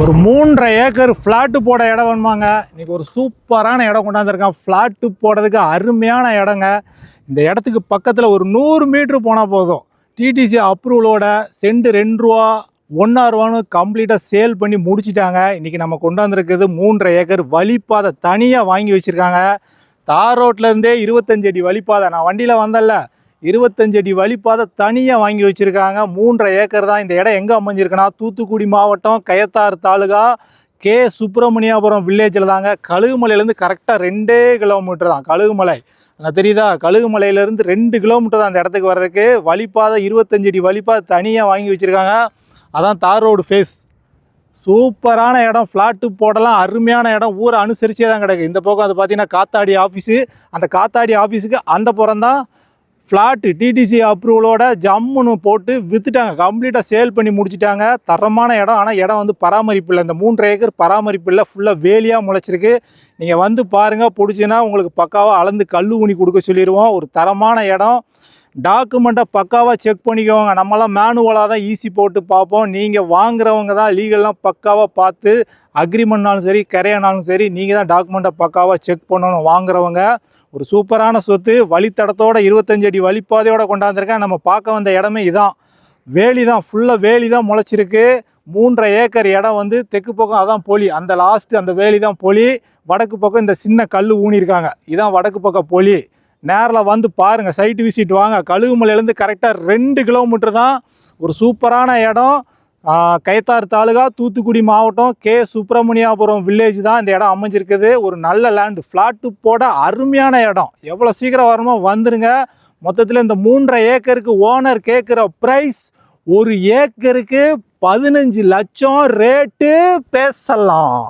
ஒரு மூன்றரை acre flat போட இடம் வேணுமாங்க. இன்றைக்கி ஒரு சூப்பரான இடம் கொண்டாந்துருக்கேன். ஃப்ளாட்டு போடுறதுக்கு அருமையான இடங்க. இந்த இடத்துக்கு பக்கத்தில் ஒரு நூறு மீட்ரு போனால் போதும். டிடிசி அப்ரூவலோட செண்டு ரெண்டு ரூபா ஒன்றா ரூபான்னு கம்ப்ளீட்டாக சேல் பண்ணி முடிச்சிட்டாங்க. இன்றைக்கி நம்ம கொண்டாந்துருக்கிறது மூன்றரை ஏக்கர் வழிப்பாதை தனியாக வாங்கி வச்சுருக்காங்க. தார் ரோட்லேருந்தே இருபத்தஞ்சடி அடி வழிப்பாதை. நான் வண்டியில் வந்தேன்ல. இருபத்தஞ்சு அடி வழிப்பாதை தனியாக வாங்கி வச்சுருக்காங்க. மூன்றரை ஏக்கர் தான் இந்த இடம் எங்கே அமைஞ்சிருக்குன்னா தூத்துக்குடி மாவட்டம் கயத்தாறு தாலுகா கே. சுப்பிரமணியாபுரம் வில்லேஜில் தாங்க. கழுகுமலையிலேருந்து கரெக்டாக ரெண்டே கிலோமீட்டர் தான். கழுகுமலை. அங்கே தெரியுதா? கழுகுமலையிலேருந்து ரெண்டு கிலோமீட்டர் தான் அந்த இடத்துக்கு வர்றதுக்கு. வழிப்பாதை இருபத்தஞ்சு அடி வழிப்பாதை தனியாக வாங்கி வச்சுருக்காங்க. அதான் தார் ரோடு ஃபேஸ் சூப்பரான இடம். ஃப்ளாட்டு போடலாம். அருமையான இடம். ஊரை அனுசரிச்சே தான் கிடக்கு. இந்த பக்கம் அது பார்த்தீங்கன்னா காத்தாடி ஆஃபீஸு அந்த காத்தாடி ஆஃபீஸுக்கு அந்த புறம் தான் ஃப்ளாட்டு டிடிசி அப்ரூவலோட ஜம்முன்னு போட்டு விற்றுட்டாங்க கம்ப்ளீட்டாக சேல் பண்ணி முடிச்சிட்டாங்க. தரமான இடம். ஆனால் இடம் வந்து பராமரிப்பு இல்லை. இந்த மூன்றரை ஏக்கர் பராமரிப்பு இல்லை. ஃபுல்லாக வேலியாக முளைச்சிருக்கு. நீங்கள் வந்து பாருங்கள் பிடிச்சின்னா உங்களுக்கு பக்காவாக அளந்து கல் ஊனி கொடுக்க சொல்லிடுவோம் ஒரு தரமான இடம். டாக்குமெண்ட்டை பக்காவாக செக் பண்ணிக்கோங்க. நம்மலாம் மேனுவலாக தான் ஈஸி போட்டு பார்ப்போம். நீங்கள் வாங்குறவங்க தான் லீகல்லாம் பக்காவாக பார்த்து அக்ரிமெண்ட்னாலும் சரி கரையானாலும் சரி நீங்கள் தான் டாக்குமெண்ட்டை பக்காவாக செக் பண்ணணும். வாங்குறவங்க ஒரு சூப்பரான சொத்து வழித்தடத்தோட இருபத்தஞ்சு அடி வழிப்பாதையோட கொண்டாந்துருக்கேன். நம்ம பார்க்க வந்த இடமே இதான். வேலி தான் ஃபுல்லாக வேலி தான் முளைச்சிருக்கு. மூன்றரை ஏக்கர் இடம் வந்து தெற்கு பக்கம் அதான் பொலி. அந்த லாஸ்ட்டு அந்த வேலி தான் பொலி. வடக்கு பக்கம் இந்த சின்ன கல் ஊனியிருக்காங்க. இதான் வடக்கு பக்கம் பொலி. நேரில் வந்து பாருங்கள் சைட்டு விசிட் வாங்க. கழுகுமலையிலேருந்து கரெக்டாக ரெண்டு கிலோமீட்டர் தான் ஒரு சூப்பரான இடம். கைத்தார் தாலுகா தூத்துக்குடி மாவட்டம் கே. சுப்பிரமணியாபுரம் வில்லேஜ் தான் இந்த இடம் அமைஞ்சிருக்குது. ஒரு நல்ல லேண்டு ஃப்ளாட்டு போட அருமையான இடம். எவ்வளோ சீக்கிரம் வரமோ வந்துடுங்க மொத்தத்தில் இந்த மூன்றரை ஏக்கருக்கு ஓனர் கேட்குற ப்ரைஸ் ஒரு ஏக்கருக்கு பதினஞ்சு லட்சம் ரேட்டு பேசலாம்.